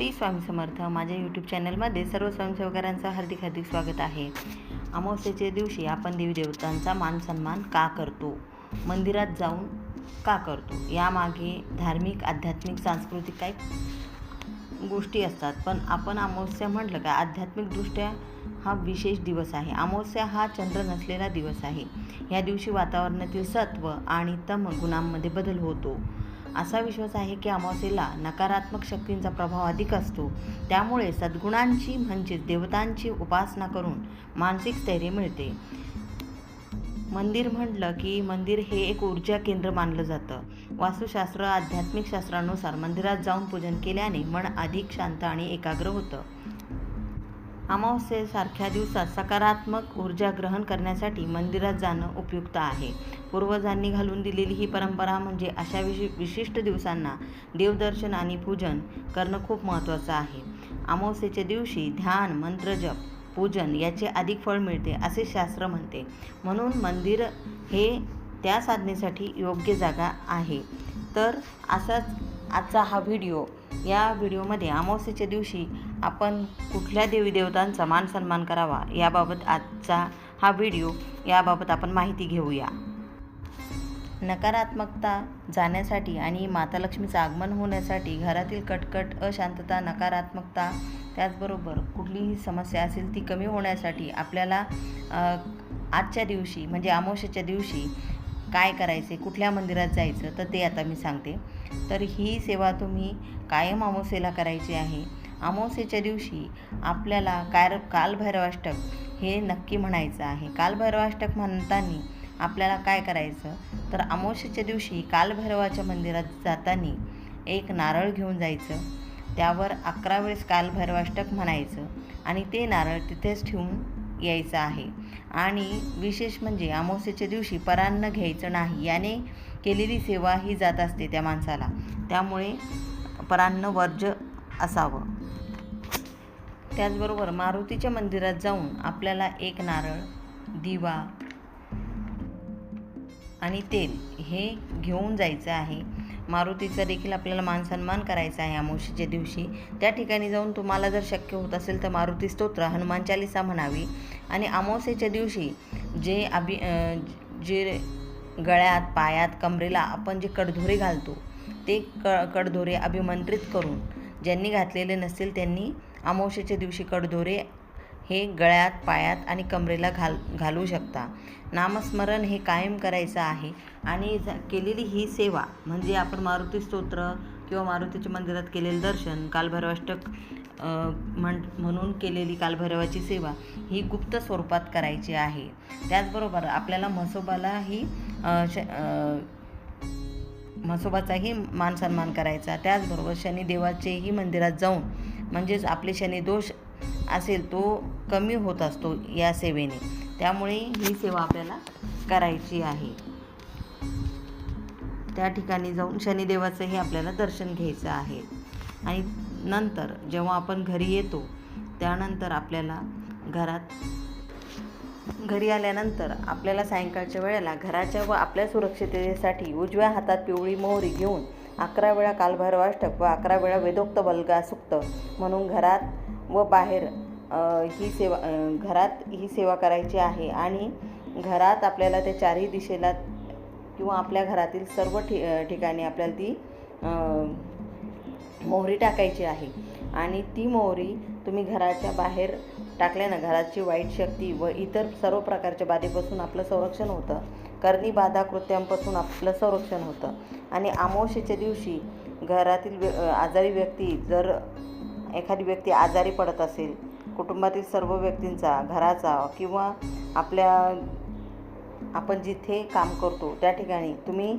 श्री स्वामी समर्थ माझ्या यूट्यूब चॅनलमध्ये सर्व स्वयंसेवकांचं हार्दिक हार्दिक स्वागत आहे. अमावस्येच्या दिवशी आपण देवदेवतांचा मानसन्मान मान सन्मान का करतो? मंदिरात जाऊन का करतो? यामागे धार्मिक आध्यात्मिक सांस्कृतिक काही गोष्टी असतात. पण आपण अमावस्या म्हटलं का आध्यात्मिकदृष्ट्या हा विशेष दिवस आहे. अमावस्या हा चंद्र नसलेला दिवस आहे. या दिवशी वातावरणातील सत्व आणि तम गुणांमध्ये बदल होतो. असा विश्वास आहे की अमावस्येला नकारात्मक शक्तींचा प्रभाव अधिक असतो. त्यामुळे सद्गुणांची म्हणजेच देवतांची उपासना करून मानसिक स्थैर्य मिळते. मंदिर म्हटलं की मंदिर हे एक ऊर्जा केंद्र मानलं जातं. वास्तुशास्त्र आध्यात्मिक शास्त्रानुसार मंदिरात जाऊन पूजन केल्याने मन अधिक शांत आणि एकाग्र होतं. अमावस्येसारख्या दिवसात सकारात्मक ऊर्जा ग्रहण करण्यासाठी मंदिरात जाणं उपयुक्त आहे. पूर्वजांनी घालून दिलेली ही परंपरा म्हणजे अशा विशि विशिष्ट दिवसांना देवदर्शन आणि पूजन करणं खूप महत्त्वाचं आहे. अमावस्येच्या दिवशी ध्यान मंत्रजप पूजन याचे अधिक फळ मिळते असे शास्त्र म्हणते. म्हणून मंदिर हे त्या साधनेसाठी योग्य जागा आहे. तर असाच आजचा हा व्हिडिओ या व्हिडिओमध्ये अमावस्येच्या दिवशी आपण कुठल्या देवी देवतांचा मान सन्मान करावा याबाबत आजचा हा व्हिडिओ याबाबत आपण माहिती घेऊया. नकारात्मकता जाण्यासाठी आणि माता लक्ष्मीचं आगमन होण्यासाठी घरातील कटकट अशांतता नकारात्मकता त्याचबरोबर कुठलीही समस्या असेल ती कमी होण्यासाठी आपल्याला आजच्या दिवशी म्हणजे अमावस्येच्या दिवशी काय करायचे कुठल्या मंदिरात जायचं तर ते आता मी सांगते. तर ही सेवा तुम्ही कायम अमावस्येला करायची आहे. अमावस्येच्या दिवशी आपल्याला कार कालभैरवाष्टक हे नक्की म्हणायचं आहे. कालभैरवाष्टक म्हणताना आपल्याला काय करायचं? तर अमावस्येच्या दिवशी कालभैरवाच्या मंदिरात जाताना एक नारळ घेऊन जायचं. त्यावर अकरा वेळेस कालभैरवाष्टक म्हणायचं आणि ते नारळ तिथेच ठेवून यायचं आहे. आणि विशेष म्हणजे अमावस्येच्या दिवशी परान्न घ्यायचं नाही. याने केलेली सेवा ही जात असते त्या माणसाला. त्यामुळे परान्न वर्ज असावं. त्याचबरोबर मारुतीच्या मंदिरात जाऊन आपल्याला एक नारळ दिवा आणि तेल हे घेऊन जायचं आहे. मारुतीचा देखील आपल्याला मानसन्मान करायचा आहे अमावशीच्या दिवशी. त्या ठिकाणी जाऊन तुम्हाला जर शक्य होत असेल तर मारुती स्तोत्र हनुमान चालिसा म्हणावी. आणि अमावस्येच्या दिवशी जे अभि जे गळ्यात पायात कमरेला आपण जे कडधोरे घालतो ते क कडधोरे अभिमंत्रित करून ज्यांनी घातलेले नसतील त्यांनी अमावस्येच्या दिवशी कडधोरे हे गळ्यात पायात आणि कमरेला घाल घालू शकता. नामस्मरण हे कायम करायचं आहे आणि केलेली ही सेवा म्हणजे आपण मारुती स्तोत्र किंवा मारुतीच्या मंदिरात केलेलं दर्शन कालभैरवाष्टक म्हण म्हणून केलेली कालभैरवाची सेवा ही गुप्त स्वरूपात करायची आहे. त्याचबरोबर आपल्याला म्हसोबालाही श म्हसोबाचाही मान सन्मान करायचा. त्याचबरोबर शनिदेवाचेही मंदिरात जाऊन म्हणजेच आपले शनिदोष असेल तो कमी होत असतो या सेवेने. त्यामुळे ही सेवा आपल्याला करायची आहे. त्या ठिकाणी जाऊन शनिदेवाचंही आपल्याला दर्शन घ्यायचं आहे. आणि नंतर जेव्हा आपण घरी येतो त्यानंतर आपल्याला घरात घरी आल्यानंतर आपल्याला सायंकाळच्या वेळेला घराच्या व आपल्या सुरक्षिततेसाठी उजव्या हातात पिवळी मोहरी घेऊन अकरा वेळा कालभैरवाष्टक व अकरा वेळा वेदोक्त बलगा सुक्त म्हणून घरात व बाहेर ही सेवा घरात ही सेवा करायची आहे आणि घरात आपल्याला त्या चारही दिशेला किंवा आपल्या घरातील सर्व ठि ठिकाणी आपल्याला ती मोहरी टाकायची आहे. आणि ती मोहरी तुम्ही घराच्या बाहेर टाकल्यानं घराची वाईट शक्ती व इतर सर्व प्रकारच्या बाधेपासून आपलं संरक्षण होतं. करणी बाधा कृत्यांपासून आपलं संरक्षण होतं. आणि अमावस्येच्या दिवशी घरातील व्य आजारी व्यक्ती जर एखादी व्यक्ती आजारी पडत असेल कुटुंबातील सर्व व्यक्तींचा घराचा किंवा आपल्या आपण जिथे काम करतो त्या ठिकाणी तुम्ही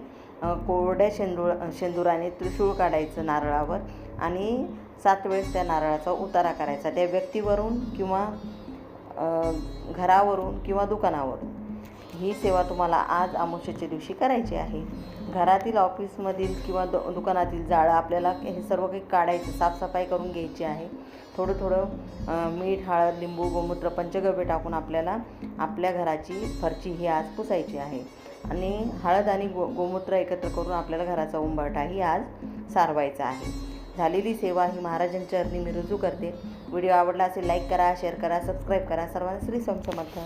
कोरड्या शेंदूळ शेंदुराने त्रिशूळ काढायचं नारळावर आणि सात वेळेस त्या नारळाचा उतारा करायचा. त्या व्यक्तीवरून किंवा घरावरून किंवा दुकानावरून ही सेवा तुम्हाला आज अमावस्येच्या दिवशी करायची आहे. घरातील ऑफिसमधील किंवा दु दुकानातील जाळं आपल्याला हे सर्व काही काढायचं साफसफाई करून घ्यायची आहे. थोडं थोडं मीठ हळद लिंबू गोमूत्र पंचगव्य टाकून आपल्याला आपल्या घराची फरची ही आज पुसायची आहे. आणि हळद आणि गो गोमूत्र एकत्र करून आपल्याला घराचा उंबरठाही आज सारवायचा आहे. झालेली सेवा ही महाराजांच्या चरणी मी रुजू करते. व्हिडिओ आवडला असेल लाईक करा शेअर करा सबस्क्राईब करा. सर्वांना श्री समसमर्थ.